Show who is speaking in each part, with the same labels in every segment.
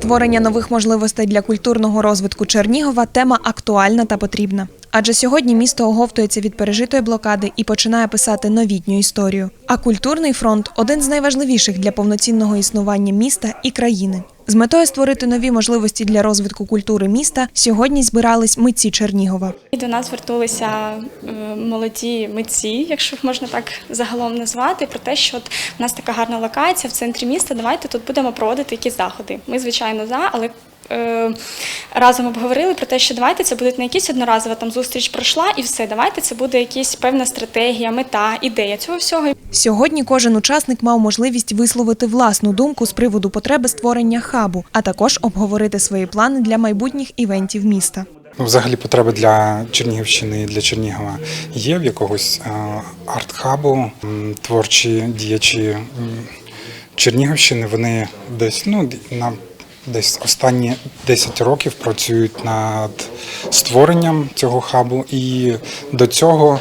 Speaker 1: Створення нових можливостей для культурного розвитку Чернігова тема актуальна та потрібна. Адже сьогодні місто оговтується від пережитої блокади і починає писати новітню історію. А культурний фронт один з найважливіших для повноцінного існування міста і країни. З метою створити нові можливості для розвитку культури міста сьогодні збирались митці Чернігова.
Speaker 2: І до нас звернулися е, молоді митці, якщо можна так загалом назвати, про те, що от у нас така гарна локація в центрі міста. Давайте тут будемо проводити якісь заходи. Ми, звичайно, за, але разом обговорили про те, що давайте це буде не якісь одноразова там зустріч пройшла і все. Давайте це буде якась певна стратегія, мета, ідея цього всього.
Speaker 1: Сьогодні кожен учасник мав можливість висловити власну думку з приводу потреби створення хабу, а також обговорити свої плани для майбутніх івентів міста.
Speaker 3: Ну, взагалі потреби для Чернігівщини і для Чернігова є в якогось е, арт-хабу. Творчі діячі Чернігівщини вони десь ну на десь останні 10 років працюють над створенням цього хабу, і до цього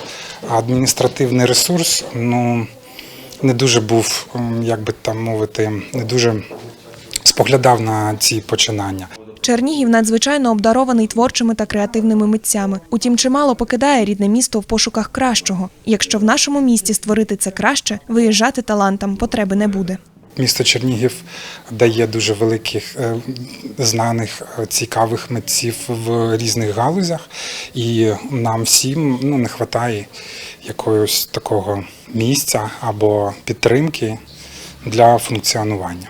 Speaker 3: адміністративний ресурс ну не дуже був, як би там мовити, не дуже споглядав на ці починання.
Speaker 1: Чернігів надзвичайно обдарований творчими та креативними митцями. Утім, чимало покидає рідне місто в пошуках кращого. Якщо в нашому місті створити це краще, виїжджати талантам потреби не буде.
Speaker 3: Місто Чернігів дає дуже великих е, знаних, е, цікавих митців в різних галузях, і нам всім ну, не вистачає якогось такого місця або підтримки для функціонування.